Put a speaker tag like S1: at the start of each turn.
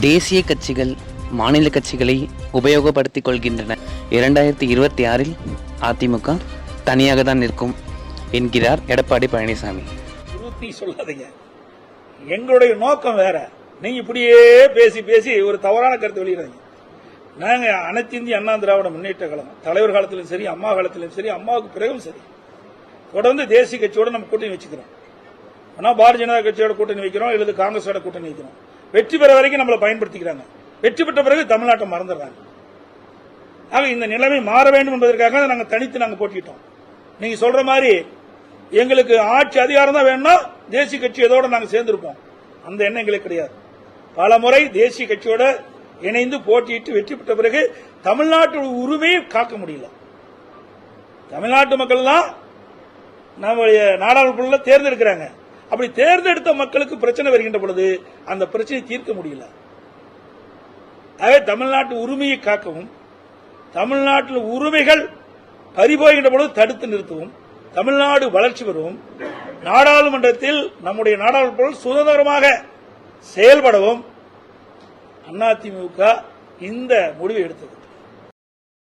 S1: தேசிய கட்சிகள் மாநில கட்சிகளை உபயோகப்படுத்திக் கொள்கின்றன இரண்டாயிரத்தி இருபத்தி ஆறில் அதிமுக தனியாக தான் நிற்கும் என்கிறார் எடப்பாடி பழனிசாமி.
S2: சொல்லாதீங்க. எங்களுடைய நோக்கம் வேற. நீங்க இப்படியே பேசி பேசி ஒரு தவறான கருத்து வெளியிடுறீங்க நாங்க அனைத்து இந்திய அண்ணா திராவிட முன்னேற்ற கழகம். தலைவர் காலத்திலும் சரி அம்மா காலத்திலும் சரி அம்மாவுக்கு பிறகும் சரி. தொடர்ந்து தேசிய கட்சியோட நம்ம கூட்டணி வச்சுக்கிறோம். ஆனா பாரதிய ஜனதா கட்சியோட கூட்டணி வைக்கிறோம் இல்லது காங்கிரஸோட கூட்டணி வைக்கிறோம். வெற்றி பெற வரைக்கும் நம்மளை பயன்படுத்திக்கிறாங்க. வெற்றி பெற்ற பிறகு தமிழ்நாட்டை மறந்துடுறாங்க. ஆக இந்த நிலைமை மாற வேண்டும் என்பதற்காக நாங்கள் தனித்து நாங்கள் போட்டிட்டோம் நீங்க சொல்ற மாதிரி எங்களுக்கு ஆட்சி அதிகாரம் தான் வேணும்னா தேசிய கட்சி எதோட நாங்க சேர்ந்திருப்போம். அந்த எண்ணம் எங்களுக்கு கிடையாது. பல முறை தேசிய கட்சியோட இணைந்து போட்டியிட்டு வெற்றி பெற்ற பிறகு தமிழ்நாட்டு உரிமையை காக்க முடியல. தமிழ்நாட்டு மக்கள் தான் நம்முடைய நாடாளுமன்ற தேர்ந்தெடுக்கிறாங்க. அப்படி தேர்ந்தெடுத்த மக்களுக்கு பிரச்சனை வருகின்ற பொழுது அந்த பிரச்சனையை தீர்க்க முடியல. ஆகவே தமிழ்நாட்டு உரிமையை காக்கவும் தமிழ்நாட்டில் உரிமைகள் பறிபோகின்ற பொழுது தடுத்து நிறுத்தவும் தமிழ்நாடு வளர்ச்சி பெறவும் நாடாளுமன்றத்தில் நம்முடைய நாடாளுமன்றம் சுதந்திரமாக செயல்படவும் அதிமுக இந்த முடிவை எடுத்தது.